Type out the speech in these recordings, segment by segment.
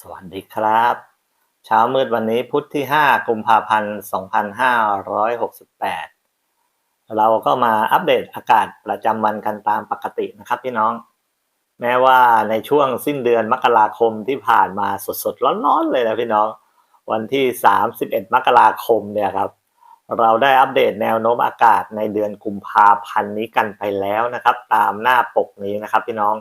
สวัสดีครับ เช้ามืดวันนี้พุธที่ 5 กุมภาพันธ์ 2568 เราก็มาอัปเดตอากาศประจำวันกันตามปกตินะครับพี่น้อง แม้ว่าในช่วงสิ้นเดือนมกราคมที่ผ่านมาสดๆร้อนๆเลยนะพี่น้อง วันที่ 31 มกราคมเนี่ยครับ เราได้อัปเดตแนวโน้มอากาศในเดือนกุมภาพันธ์นี้กันไปแล้วนะครับ ตามหน้าปกนี้นะครับพี่น้อง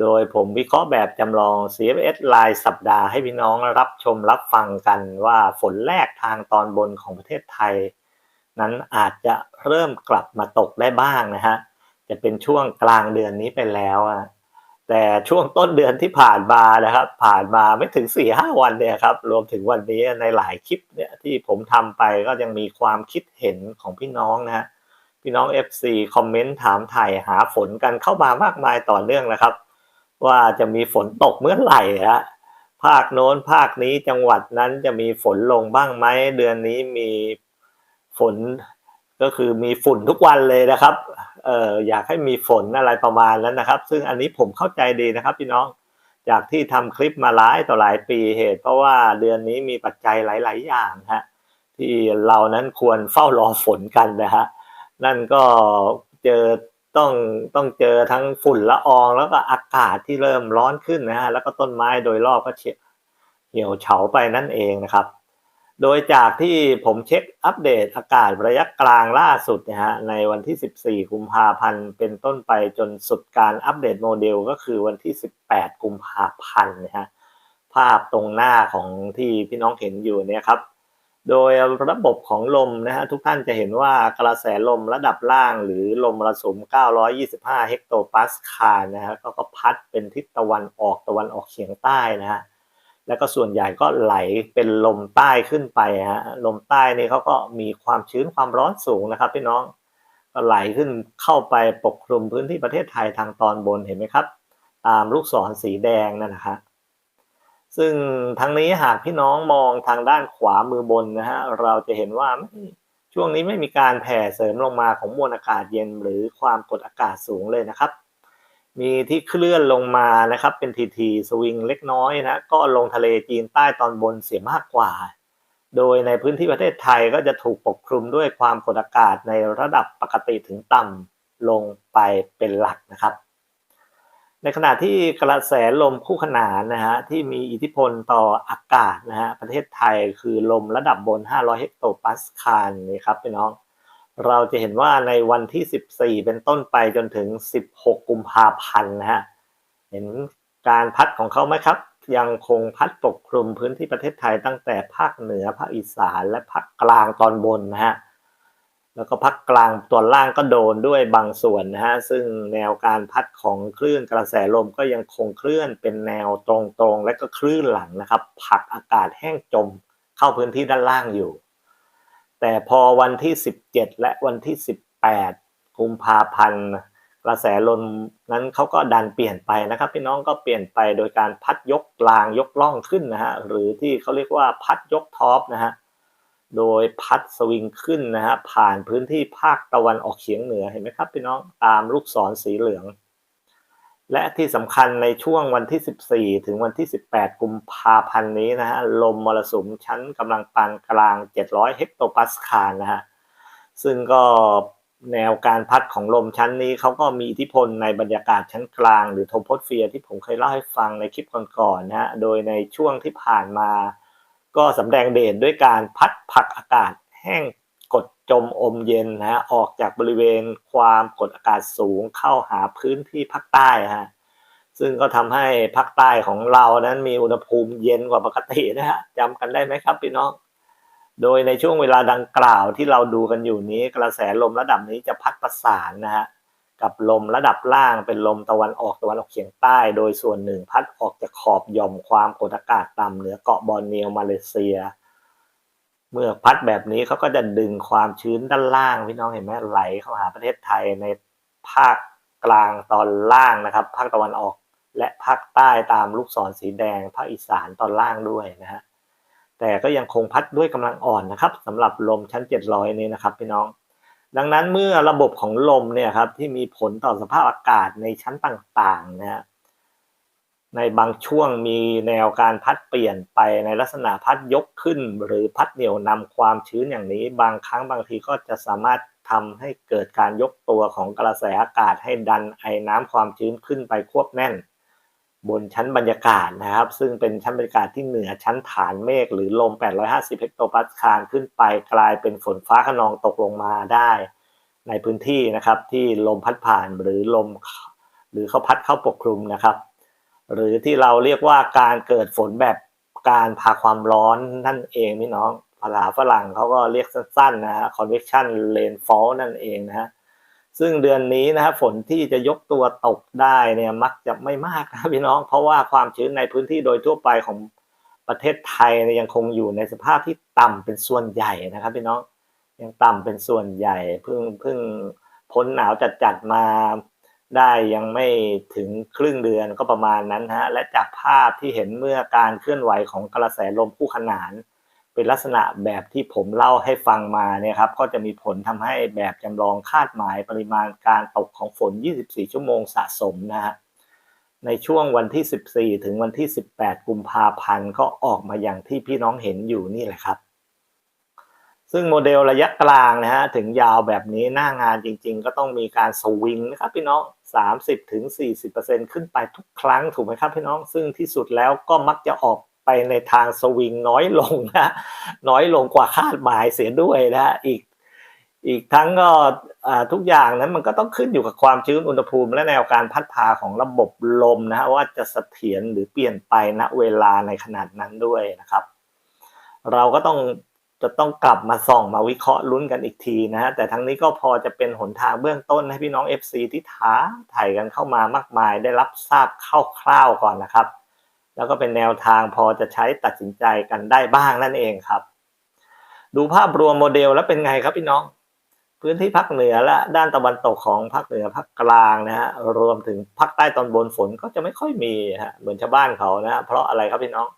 โดยผมวิเคราะห์แบบจำลอง CFS รายสัปดาห์ให้พี่น้องรับชมรับฟังกันว่าฝนแรกทางตอนบนของประเทศไทย นั้นอาจจะเริ่มกลับมาตกได้บ้างนะฮะ จะเป็นช่วงกลางเดือนนี้ไปแล้วอะแต่ช่วงต้นเดือนที่ผ่านมานะครับ ผ่านมาไม่ถึง4ี่ห้าวันเนี่ยครับ รวมถึงวันนี้ในหลายคลิปเนี่ยที่ผมทำไปก็ยังมีความคิดเห็นของพี่น้องนะฮะพี่น้อง FC คอมเมนต์ถามไถ่หาฝนกันเข้ามามากมายต่อเนื่องนะครับ ว่าจะมีฝนตกเมื่อไหร่ฮะภาคโน้นภาคนี้จังหวัดนั้นจะมีฝนลงบ้างไหมเดือนนี้มีฝนก็คือมีฝุ่นทุกวันเลยนะครับเอออยากให้มีฝนอะไรประมาณนั้นนะครับ ซึ่งอันนี้ผมเข้าใจดีนะครับพี่น้องจากที่ทำคลิปมาหลายต่อหลายปีเหตุ เพราะว่าเดือนนี้มีปัจจัยหลาย ๆ อย่างฮะที่เรานั้นควรเฝ้ารอฝนกันนะฮะนั่นก็เจอ ต้องต้องเจอทั้งฝุ่นละอองแล้วก็อากาศที่เริ่มร้อนขึ้นนะฮะแล้วก็ต้นไม้โดยรอบก็เเหี่ยวเฉาไปนั่นเองนะครับ โดยจากที่ผมเช็คอัปเดตอากาศระยะกลางล่าสุดนะฮะในวันที่ 14 กุมภาพันธ์เป็นต้นไปจนสุดการอัปเดตโมเดลก็คือวันที่ 18 กุมภาพันธ์นะฮะภาพตรงหน้าของที่พี่น้องเห็นอยู่เนี่ยครับ โดยระบบของลมนะฮะทุกท่านจะเห็นว่ากระแสลมระดับล่างหรือลมมรสุม 925 เฮกโตปาสคาลนะฮะก็พัดเป็นทิศตะวันออกตะวันออกเฉียงใต้นะฮะแล้วก็ส่วนใหญ่ก็ไหลเป็นลมใต้ขึ้นไปฮะลมใต้นี่เขาก็มีความชื้นความร้อนสูงนะครับพี่น้องก็ไหลขึ้นเข้าไปปกคลุมพื้นที่ประเทศไทยทางตอนบนเห็นไหมครับ ตามลูกศรสีแดงนั่นนะฮะ ซึ่งทั้งนี้หากพี่น้องมองทางด้านขวามือบนนะฮะเราจะเห็นว่าช่วงนี้ไม่มีการแผ่เสริมลงมาของมวลอากาศเย็นหรือความกดอากาศสูงเลยนะครับ มีที่เคลื่อนลงมานะครับ เป็นทีทีสวิงเล็กน้อยนะก็ลงทะเลจีนใต้ตอนบนเสียมากกว่า โดยในพื้นที่ประเทศไทยก็จะถูกปกคลุมด้วยความกดอากาศในระดับปกติถึงต่ำลงไปเป็นหลักนะครับ ในขณะที่กระแสลมคู่ขนานนะฮะที่มีอิทธิพลต่ออากาศนะฮะประเทศไทยคือลมระดับบน 500 เฮกโตปาสคาลนี่ครับพี่น้อง เราจะเห็นว่าในวันที่ 14 เป็นต้นไปจนถึง 16 กุมภาพันธ์นะฮะเห็นการพัดของเขาไหมครับ ยังคงพัดปกคลุมพื้นที่ประเทศไทยตั้งแต่ภาคเหนือภาคอีสานและภาคกลางตอนบนนะฮะ แล้วก็ภาคกลางตอนล่างก็โดนด้วยบางส่วนนะฮะซึ่งแนวการพัดของคลื่นกระแสลมก็ยังคงเคลื่อนเป็นแนวตรงๆ และก็คลื่นหลังนะครับผักอากาศแห้งจมเข้าพื้นที่ด้านล่างอยู่ แต่พอวันที่ 17 และวันที่ 18 กุมภาพันธ์กระแสลมนั้นเขาก็ดันเปลี่ยนไปนะครับ พี่น้องก็เปลี่ยนไปโดยการพัดยกกลางยกล่องขึ้นนะฮะหรือที่เขาเรียกว่าพัดยกท็อปนะฮะ โดยพัดสวิงขึ้นนะฮะผ่านพื้นที่ภาคตะวันออกเฉียงเหนือเห็นไหมครับพี่น้องตามลูกศรสีเหลือง และที่สำคัญในช่วงวันที่ 14 ถึงวันที่ 18 กุมภาพันธ์นี้นะฮะลมมรสุมชั้นกำลังปานกลาง 700 เฮกโตปาสคาลนะฮะซึ่งก็แนวการพัดของลมชั้นนี้เขาก็มีอิทธิพลในบรรยากาศชั้นกลาง หรือโทโพสเฟียร์ที่ผมเคยเล่าให้ฟังในคลิปก่อนๆนะฮะโดยในช่วงที่ผ่านมา ก็สำแดงเด่นด้วยการพัดผักอากาศแห้งกดจมอมเย็นนะฮะออกจากบริเวณความกดอากาศสูงเข้าหาพื้นที่ภาคใต้ฮะซึ่งก็ทำให้ภาคใต้ของเรานั้นมีอุณหภูมิเย็นกว่าปกตินะฮะจำกันได้ไหมครับพี่น้อง โดยในช่วงเวลาดังกล่าวที่เราดูกันอยู่นี้กระแสลมระดับนี้จะพัดประสานนะฮะ กับลมระดับล่างเป็นลมตะวันออกตะวันออกเฉียงใต้ โดยส่วนหนึ่งพัดออกจากขอบย่อมความกดอากาศต่ำเหนือเกาะบอร์เนียวมาเลเซีย เมื่อพัดแบบนี้เขาก็จะดึงความชื้นด้านล่างพี่น้องเห็นไหมไหลเข้าหาประเทศไทยในภาคกลางตอนล่างนะครับ ภาคตะวันออกและภาคใต้ตามลูกศรสีแดงภาคอีสานตอนล่างด้วยนะฮะแต่ก็ยังคงพัดด้วยกำลังอ่อนนะครับสำหรับลมชั้น 700 นี้นะครับพี่น้อง ดังนั้นเมื่อระบบของลมเนี่ยครับที่มีผลต่อสภาพอากาศในชั้นต่างๆนะฮะในบางช่วงมีแนวการพัดเปลี่ยนไปในลักษณะพัดยกขึ้น หรือพัดเหนี่ยวนำความชื้นอย่างนี้ บางครั้งบางทีก็จะสามารถทำให้เกิดการยกตัวของกระแสอากาศให้ดันไอ้น้ำความชื้นขึ้นไปควบแน่น บนชั้นบรรยากาศนะครับ ซึ่งเป็นชั้นบรรยากาศที่เหนือชั้นฐานเมฆหรือลม 850 เฮกโตปาสคาลขึ้นไปกลายเป็นฝนฟ้าขนองตกลงมาได้ ในพื้นที่นะครับที่ลมพัดผ่านหรือลมหรือเขาพัดเข้าปกคลุมนะครับ หรือที่เราเรียกว่าการเกิดฝนแบบการพาความร้อนนั่นเองพี่น้องภาษาฝรั่งเขาก็เรียกสั้นๆนะฮะ convection rainfall นั่นเองนะฮะ ซึ่งเดือนนี้นะครับฝนที่จะยกตัวตกได้เนี่ยมักจะไม่มากนะพี่น้อง เพราะว่าความชื้นในพื้นที่โดยทั่วไปของประเทศไทยเนี่ยยังคงอยู่ในสภาพที่ต่ำเป็นส่วนใหญ่นะครับพี่น้องยังต่ำเป็นส่วนใหญ่เพิ่งเพิ่งพ้นหนาวจัดๆมาได้ยังไม่ถึงครึ่งเดือนก็ประมาณนั้นฮะและจากภาพที่เห็นเมื่อการเคลื่อนไหวของกระแสลมคู่ขนาน เป็นลักษณะแบบที่ผมเล่าให้ฟังมาเนี่ยครับก็จะมีผลทำให้แบบจำลองคาดหมายปริมาณการตกของฝน 24 ชั่วโมงสะสมนะฮะในช่วงวันที่ 14 ถึงวันที่ 18 กุมภาพันธ์ก็ออกมาอย่างที่พี่น้องเห็นอยู่นี่แหละครับ ซึ่งโมเดลระยะกลางนะฮะถึงยาวแบบนี้หน้างานจริง ๆ ก็ต้องมีการสวิงนะครับพี่น้อง 30-40%ขึ้นไปทุกครั้งถูกไหมครับพี่น้อง ซึ่งที่สุดแล้วก็มักจะออก ไปในทางสวิงน้อยลงนะน้อยลงกว่าคาดหมายเสียด้วยนะอีกอีกทั้งก็ทุกอย่างนั้นมันก็ต้องขึ้นอยู่กับความชื้นอุณหภูมิ และแนวการพัดพาของระบบลมนะฮะว่าจะเสถียรหรือเปลี่ยนไปณเวลาในขนาดนั้นด้วยนะครับ เราก็ต้องจะต้องกลับมาส่องมาวิเคราะห์ลุ้นกันอีกทีนะฮะแต่ทั้งนี้ก็พอจะเป็นหนทางเบื้องต้นให้พี่น้อง FC ที่ท้าถ่ายกันเข้ามามากมายได้รับทราบคร่าวๆก่อนนะครับ แล้วก็เป็นแนวทางพอจะใช้ตัดสินใจกันได้บ้างนั่นเองครับ ดูภาพรวมโมเดลแล้วเป็นไงครับพี่น้อง พื้นที่ภาคเหนือและด้านตะวันตกของภาคเหนือภาคกลางนะฮะรวมถึงภาคใต้ตอนบนฝนก็จะไม่ค่อยมีฮะเหมือนชาวบ้านเขานะฮะเพราะอะไรครับพี่น้อง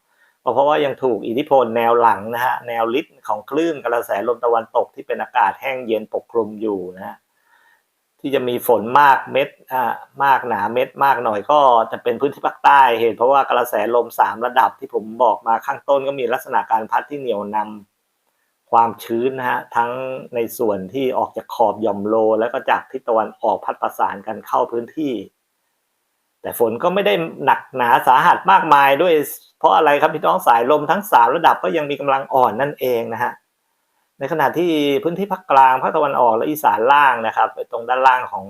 เพราะว่ายังถูกอิทธิพลแนวหลังนะฮะแนวลิดของคลื่นกระแสลมตะวันตกที่เป็นอากาศแห้งเย็นปกคลุมอยู่นะฮะ ที่จะมีฝนมากเม็ดอ่ามากหนาเม็ดมากหน่อยก็จะเป็นพื้นที่ภาคใต้เหตุเพราะว่ากระแสลมสามระดับที่ผมบอกมาข้างต้นก็มีลักษณะการพัดที่เหนียวนำความชื้นนะฮะทั้งในส่วนที่ออกจากขอบหย่อมโล แล้วก็จากทิศตะวันออกพัดประสานกันเข้าพื้นที่ แต่ฝนก็ไม่ได้หนักหนาสาหัสมากมายด้วย เพราะอะไรครับพี่น้องสายลมทั้งสามระดับก็ยังมีกำลังอ่อนนั่นเองนะฮะ ในขณะที่พื้นที่ภาคกลางภาคตะวันออกและอีสานล่างนะครับตรงด้านล่างของ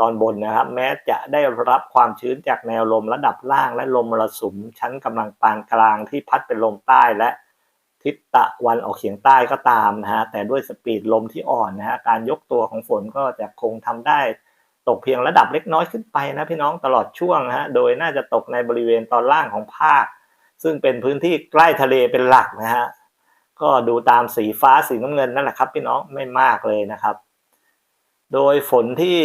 ตอนบนนะครับ แม้จะได้รับความชื้นจากแนวลมระดับล่าง และลมมรสุมชั้นกำลังปานกลางที่พัดเป็นลมใต้และทิศตะวันออกเฉียงใต้ก็ตามนะฮะแต่ด้วยสปีดลมที่อ่อนนะฮะการยกตัวของฝนก็จะคงทำได้ตกเพียงระดับเล็กน้อยขึ้นไปนะพี่น้องตลอดช่วงนะฮะโดยน่าจะตกในบริเวณตอนล่างของภาค ซึ่งเป็นพื้นที่ใกล้ทะเลเป็นหลักนะฮะ ก็ดูตามสีฟ้าสีน้ำเงินนั่นแหละครับพี่น้องไม่มากเลยนะครับ โดยฝนที่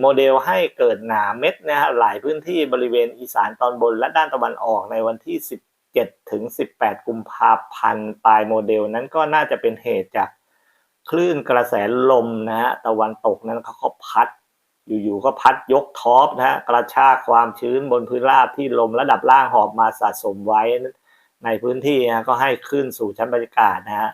โมเดลให้เกิดหนาเม็ดนะฮะหลายพื้นที่บริเวณอีสานตอนบนและด้านตะวันออกในวันที่ 17ถึง18 กุมภาพันธ์ปลายโมเดลนั้นก็น่าจะเป็นเหตุจากคลื่นกระแสลมนะฮะตะวันตกนั้นเขาก็พัด อยู่ๆก็พัดยกท็อปนะฮะกระชากความชื้นบนพื้นราบที่ลมระดับล่างหอบมาสะสมไว้ ในพื้นที่นะก็ให้ขึ้นสู่ชั้นบรรยากาศนะฮะ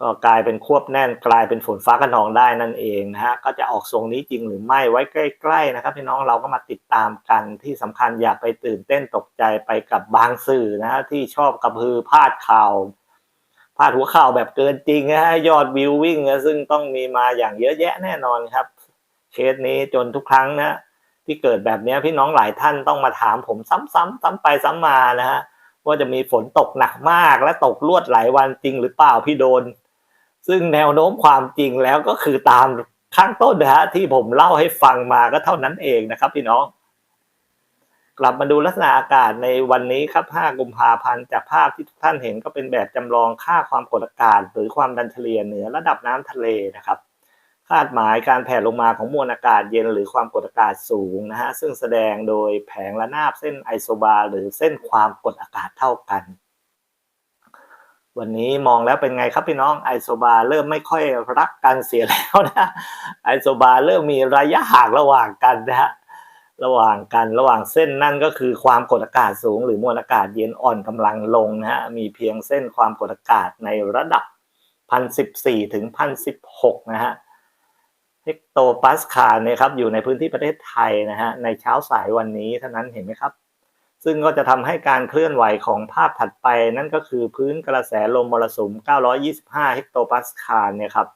ก็กลายเป็นควบแน่นกลายเป็นฝนฟ้าขนองได้นั่นเองนะฮะก็จะออกทรงนี้จริงหรือไม่ไว้ใกล้ๆนะครับพี่น้องเราก็มาติดตามกันที่สำคัญอย่าไปตื่นเต้นตกใจไปกับบางสื่อนะฮะที่ชอบกระพือพาดข่าวพาดหัวข่าวแบบเกินจริงนะฮะยอดวิววิ่งนะซึ่งต้องมีมาอย่างเยอะแยะแน่นอนครับเคสนี้จนทุกครั้งนะที่เกิดแบบนี้พี่น้องหลายท่านต้องมาถามผมซ้ำๆซ้ำไปซ้ำมานะฮะ ว่าจะมีฝนตกหนักมากและตกลวดหลายวันจริงหรือเปล่าพี่โดน ซึ่งแนวโน้มความจริงแล้วก็คือตามข้างต้นนะฮะที่ผมเล่าให้ฟังมาก็เท่านั้นเองนะครับพี่น้อง กลับมาดูลักษณะอากาศในวันนี้ครับ 5 กุมภาพันธ์จากภาพที่ทุกท่านเห็นก็เป็นแบบจำลองค่าความกดอากาศ หรือความดันเฉลี่ยเหนือระดับน้ำทะเลนะครับาดหมายการแผ่ลงมาของมวลอากาศเย็นหรือความกดอากาศสูงนะฮะซึ่งแสดงโดยแผงระนาบเส้นไอโซบาร์หรือเส้นความกดอากาศเท่ากัน วันนี้มองแล้วเป็นไงครับพี่น้องไอโซบาร์เริ่มไม่ค่อยรักกันเสียแล้วนะไอโซบาร์เริ่มมีระยะห่างระหว่างกันนะฮะระหว่างกันระหว่างเส้นนั่นก็คือความกดอากาศสูง หรือมวลอากาศเย็นอ่อนกำลังลงนะฮะมีเพียงเส้นความกดอากาศในระดับ1,014ถึง1,016นะฮะ เฮกโตปาสคาลเนี่ยครับอยู่ในพื้นที่ประเทศไทยนะฮะในเช้าสายวันนี้เท่านั้นเห็นไหมครับ ซึ่งก็จะทำให้การเคลื่อนไหวของภาพถัดไป นั่นก็คือพื้นกระแสลมมรสุม 925 เฮกโตปาสคาลเนี่ยครับ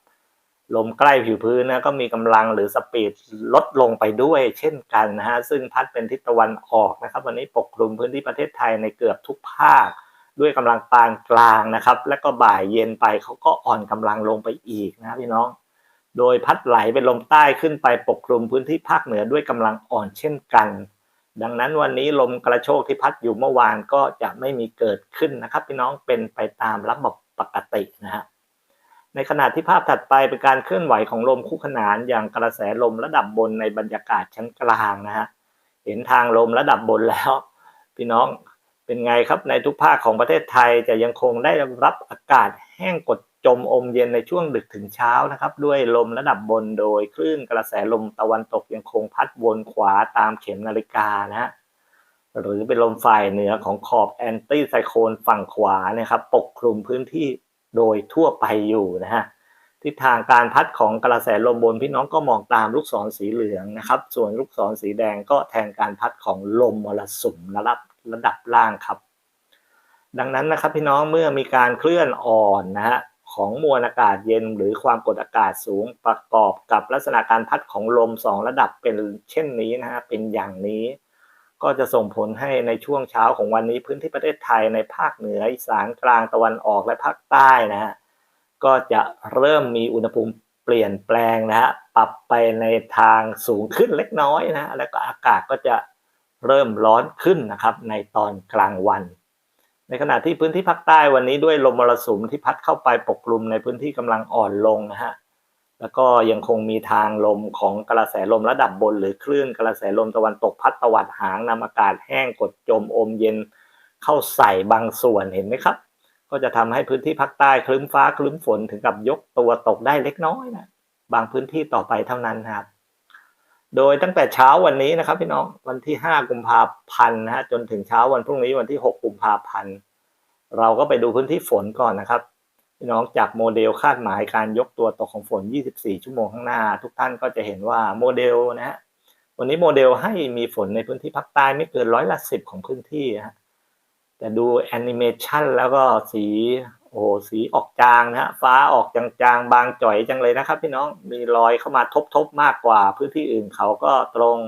ลมใกล้ผิวพื้นนะก็มีกำลังหรือสปีดลดลงไปด้วยเช่นกันนะฮะซึ่งพัดเป็นทิศตะวันออกนะครับ วันนี้ปกคลุมพื้นที่ประเทศไทยในเกือบทุกภาค ด้วยกำลังปานกลางนะครับ และก็บ่ายเย็นไปเขาก็อ่อนกำลังลงไปอีกนะพี่น้อง โดยพัดไหลเป็นลมใต้ขึ้นไปปกคลุมพื้นที่ภาคเหนือด้วยกำลังอ่อนเช่นกัน ดังนั้นวันนี้ลมกระโชกที่พัดอยู่เมื่อวานก็จะไม่มีเกิดขึ้นนะครับ พี่น้องเป็นไปตามระบบปกตินะฮะในขณะที่ภาพถัดไปเป็นการเคลื่อนไหวของลมคู่ขนานอย่างกระแสลมระดับบนในบรรยากาศชั้นกลางนะฮะเห็นทางลมระดับบนแล้ว พี่น้องเป็นไงครับในทุกภาคของประเทศไทยจะยังคงได้รับอากาศแห้งกด จมอมเย็นในช่วงดึกถึงเช้านะครับ ด้วยลมระดับบนโดยคลื่นกระแสลมตะวันตกยังคงพัดวนขวาตามเข็มนาฬิกานะฮะหรือเป็นลมฝ่ายเหนือของขอบแอนตี้ไซโคลนฝั่งขวาเนี่ยครับ ปกคลุมพื้นที่โดยทั่วไปอยู่นะฮะทิศทางการพัดของกระแสลมบนพี่น้องก็มองตามลูกศรสีเหลืองนะครับ ส่วนลูกศรสีแดงก็แทนการพัดของลมมรสุมระดับระดับล่างครับ ดังนั้นนะครับพี่น้องเมื่อมีการเคลื่อนอ่อนนะฮะ ของมวลอากาศเย็นหรือความกดอากาศสูงประกอบกับลักษณะการพัดของลมสองระดับเป็นเช่นนี้นะฮะเป็นอย่างนี้ ก็จะส่งผลให้ในช่วงเช้าของวันนี้พื้นที่ประเทศไทยในภาคเหนืออีสานกลางตะวันออกและภาคใต้นะฮะก็จะเริ่มมีอุณหภูมิเปลี่ยนแปลงนะฮะปรับไปในทางสูงขึ้นเล็กน้อยนะแล้วก็อากาศก็จะเริ่มร้อนขึ้นนะครับในตอนกลางวัน ในขณะที่พื้นที่ภาคใต้วันนี้ด้วยลมมรสุมที่พัดเข้าไปปกคลุมในพื้นที่กำลังอ่อนลงนะฮะแล้วก็ยังคงมีทางลมของกระแสลมระดับบน หรือคลื่นกระแสลมตะวันตกพัดตะวัดหางนำอากาศแห้งกดจมอมเย็นเข้าใส่บางส่วนเห็นไหมครับ ก็จะทำให้พื้นที่ภาคใต้คลึ้มฟ้าคลึ้มฝนถึงกับยกตัวตกได้เล็กน้อยนะบางพื้นที่ต่อไปเท่านั้นครับ โดยตั้งแต่เช้าวันนี้นะครับ พี่น้องวันที่ 5 กุมภาพันธ์นะฮะจนถึงเช้าวันพรุ่งนี้วันที่ 6 กุมภาพันธ์เราก็ไปดูพื้นที่ฝนก่อนนะครับ พี่น้องจากโมเดลคาดหมายการยกตัวตกของฝน 24 ชั่วโมงข้างหน้า ทุกท่านก็จะเห็นว่าโมเดลนะฮะวันนี้โมเดลให้มีฝนในพื้นที่ภาคใต้ไม่เกินร้อยละสิบของพื้นที่ฮะแต่ดูแอนิเมชันแล้วก็สี โอ้โหสีออกจางนะฮะฟ้าออกจางๆ บางจ่อยจังเลยนะครับ พี่น้องมีรอยเข้ามาทบๆมากกว่า พื้นที่อื่นเขาก็ตรง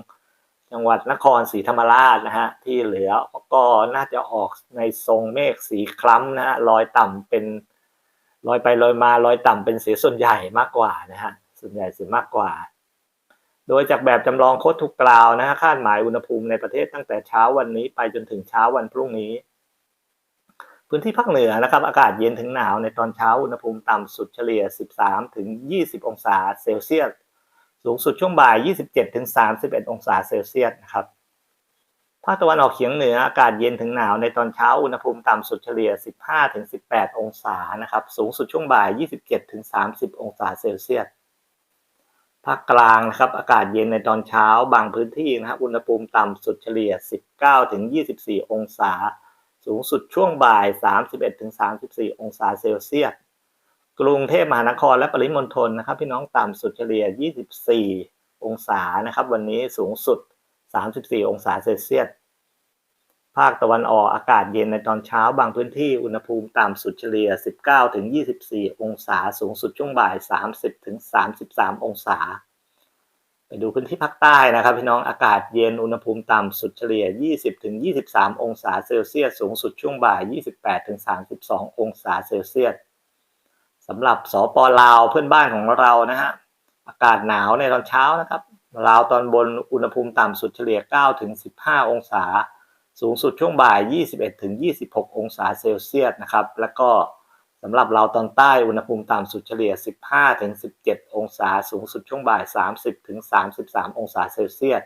จังหวัดนครศรีธรรมราชนะฮะที่เหลือก็น่าจะออกในทรงเมฆสีคล้ำนะฮะลอยต่ำเป็นลอยไปลอยมาลอยต่ำเป็นสีส่วนใหญ่มากกว่านะฮะส่วนใหญ่สีมากกว่า โดยจากแบบจำลองโคตรทุกกล่าวนะฮะคาดหมายอุณหภูมิในประเทศตั้งแต่เช้าวันนี้ไปจนถึงเช้าวันพรุ่งนี้ พื้นที่ภาคเหนือนะครับอากาศเย็นถึงหนาวในตอนเช้าอุณหภูมิต่ำสุดเฉลี่ย 13 ถึง 20 องศาเซลเซียส สูงสุดช่วงบ่าย 27 ถึง 31 องศาเซลเซียสนะครับภาคตะวันออกเฉียงเหนืออากาศเย็นถึงหนาวในตอนเช้าอุณหภูมิต่ำสุดเฉลี่ย 15 ถึง 18 องศานะครับสูงสุดช่วงบ่าย 27 ถึง 30 องศาเซลเซียสภาคกลางนะครับอากาศเย็นในตอนเช้าบางพื้นที่นะครับอุณหภูมิต่ำสุดเฉลี่ย 19 ถึง 24 องศา สูงสุดช่วงบ่าย 31ถึง34 องศาเซลเซียส กรุงเทพมหานครและปริมณฑลนะครับ พี่น้องต่ำสุดเฉลี่ย 24 องศานะครับ วันนี้สูงสุด 34 องศาเซลเซียส ภาคตะวันออกอากาศเย็นในตอนเช้าบางพื้นที่อุณหภูมิต่ำสุดเฉลี่ย 19ถึง24 องศา สูงสุดช่วงบ่าย 30ถึง33 องศา ไปดูพื้นที่ภาคใต้นะครับ พี่น้องอากาศเย็นอุณหภูมิต่ำสุดเฉลี่ย 20ถึง23 องศาเซลเซียส สูงสุดช่วงบ่าย 28ถึง32 องศาเซลเซียสสำหรับสปลาวเพื่อนบ้านของเรานะฮะอากาศหนาวในตอนเช้านะครับลาวตอนบนอุณหภูมิต่ำสุดเฉลี่ย9ถึง15 องศา สูงสุดช่วงบ่าย 21ถึง26 องศาเซลเซียสนะครับแล้วก็ สำหรับเราตอนใต้อุณหภูมิต่ำสุดเฉลี่ย 15ถึง17 องศาสูงสุดช่วงบ่าย 30ถึง33 องศาเซลเซียส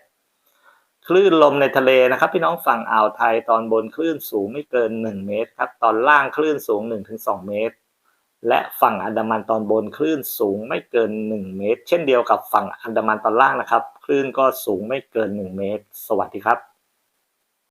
คลื่นลมในทะเลนะครับ พี่น้องฝั่งอ่าวไทยตอนบนคลื่นสูงไม่เกิน 1 เมตรครับตอนล่างคลื่นสูง 1-2 เมตร และฝั่งอันดามันตอนบนคลื่นสูงไม่เกิน 1 เมตร เช่นเดียวกับฝั่งอันดามันตอนล่างนะครับ คลื่นก็สูงไม่เกิน 1 เมตร สวัสดีครับ